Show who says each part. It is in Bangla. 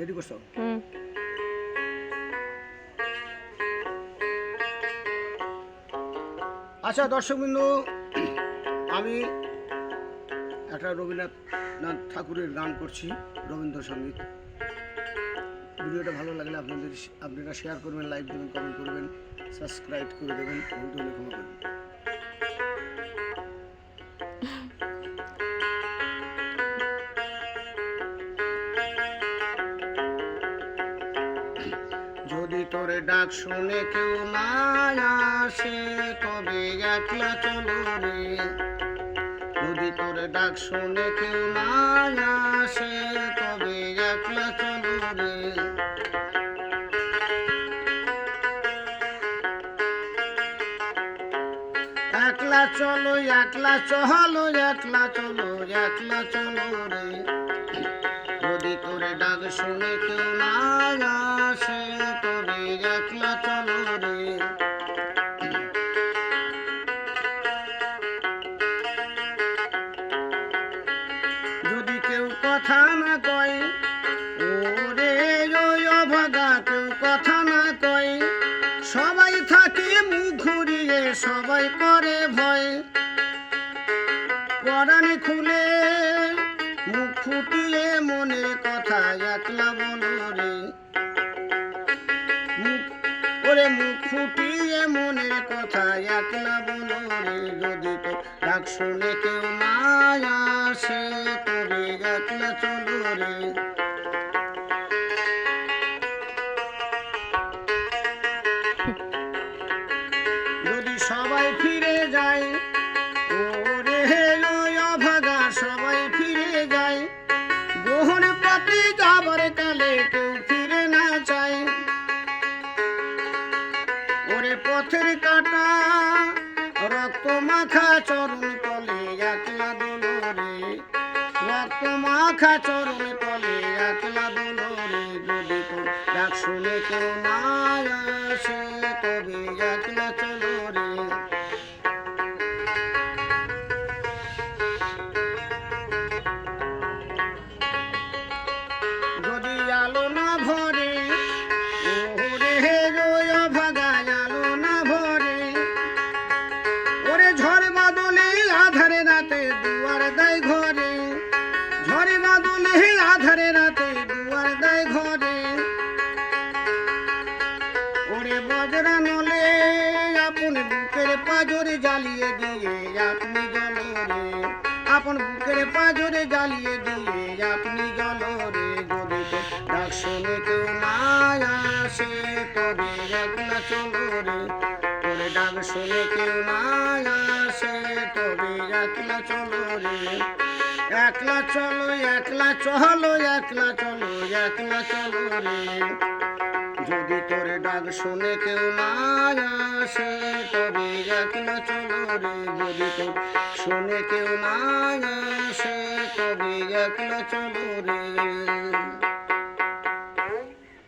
Speaker 1: রেডি করছ
Speaker 2: হুম।
Speaker 1: আচ্ছা দর্শকবিন্দু আমি একটা রবীন্দ্রনাথ নাথ ঠাকুরের গান করছি রবীন্দ্রসঙ্গীত। ভিডিওটা ভালো লাগলে আপনাদের আপনারা শেয়ার করবেন লাইক দেবেন কমেন্ট করবেন সাবস্ক্রাইব করে দেবেন ক্ষমা করবেন। যদি তোরে ডাক শুনে কেউ না আসে, তবে একলা চলো রে যদি তোরে ডাক শুনে কেউ না আসে, তবে একলা চলো রে একলা চলো একলা চলো একলা চলো একলা চলো রে তোরে ডাক শুনে কেউ না তবে একলা চলো রে। যদি কেউ কথা না কয়, ওরে অভাগা কেউ কথা না কয়। সবাই থাকে মুখ ঘুরিয়ে, সবাই করে ভয়। পরাণে খুলে ফুটিয়ে মনের কথা একলা বলো যদি তো ডাক শুনে কেউ আসে, তবে একলা চলো যদি সবাই ফিরে যায়, ওরে অভাগা, সবাই ফিরে যায়। গ্রহণ পাতি যাবার কালে কেউ ওরে পথের কাটা, রক্ত মাখা চরণ তলে একলা দোলো রে রক্ত মাখা চরণ তলে একলা দুলোরে, যদি তো ডাক শুনে কেউ না আসে, তবে একলা পাজরে জ্বালিয়ে দিয়ে আপনি জলরে আপন বুকের পাজরে জ্বালিয়ে দিয়ে আপনি জলরে যদি তো ডাক শুনে কেউ না আসে, তবে একলা চলো রে তোরে ডাক শুনে কেউ না আসে, তবে একলা চলো রে একলা চলো একলা চলো একলা চলো একলা চলো রে যদি তোর ডাক শুনে কেউ না আসে, তবে একলা চলো রে যদি তোর শুনে কেউ না আসে, তবে একলা চলো রে